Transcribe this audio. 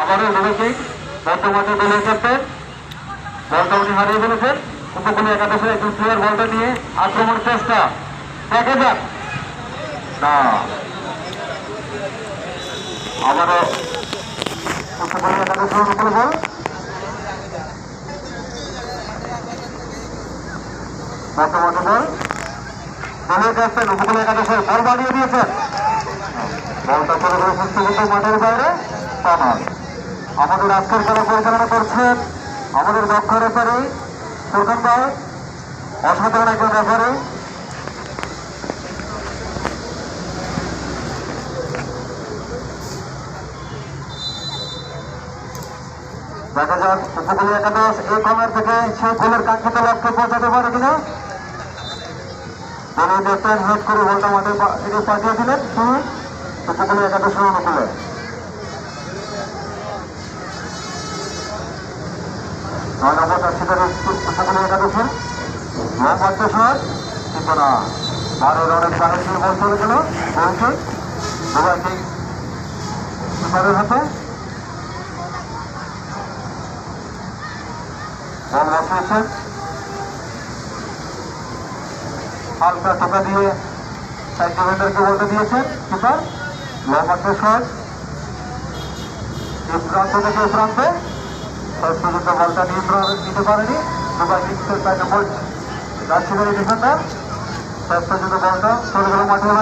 আবারও লুবেকিং বর্তমানে দলের ক্যাপ্টেন বলটা উনি হারিয়ে ফেলেছেন। উপকূলীয় একাদশের একজন প্লেয়ার বলটা নিয়ে আক্রমণ চেষ্টা। দেখা যাক। না। আবারও বল বর্তমানে বল দলের একাদশের বল বাড়িয়ে দিয়েছেন। বলটা চলে গেল সুস্থ মাঠের বাইরে। আমাদের আজকের খেলা পরিচালনা করছেন আমাদের দক্ষ রেফারি সুরখান ভাই। অসাধারণ একজন রেফারি দেখা যাক, উপকূলীয় একাদশ, এই কর্নার থেকে সেই গোলের কাঙ্ক্ষিত লক্ষ্যে পৌঁছাতে পারে কিনা। দলের ক্যাপ্টেন হেড করে বলটা দিকে পাঠিয়েছিলেন। তিনি উপকূলীয় একাদশের অনুকূলে। নয় নম্বর চাষিদের উপকূলীয় একাদশের মোহাম্মদ শহর কিন্তু না বারো রানের বাহির দিয়ে বল চলে গেল, বলছে দুবার কিপারের হাতে। বল বসিয়েছেন হালকা টোকা দিয়ে সাইড ডিফেন্ডারকে বলতে দিয়েছেন কিপার মোহাম্মদ শহর এই প্রান্ত থেকে এই প্রান্তে শেষ পর্যন্ত বলটা নিতে পারেনি। দুবার কিংসের সাইডে বল রাজশাহী ডিফেন্ডার শেষ পর্যন্ত বলটা চলে গেল মাঠের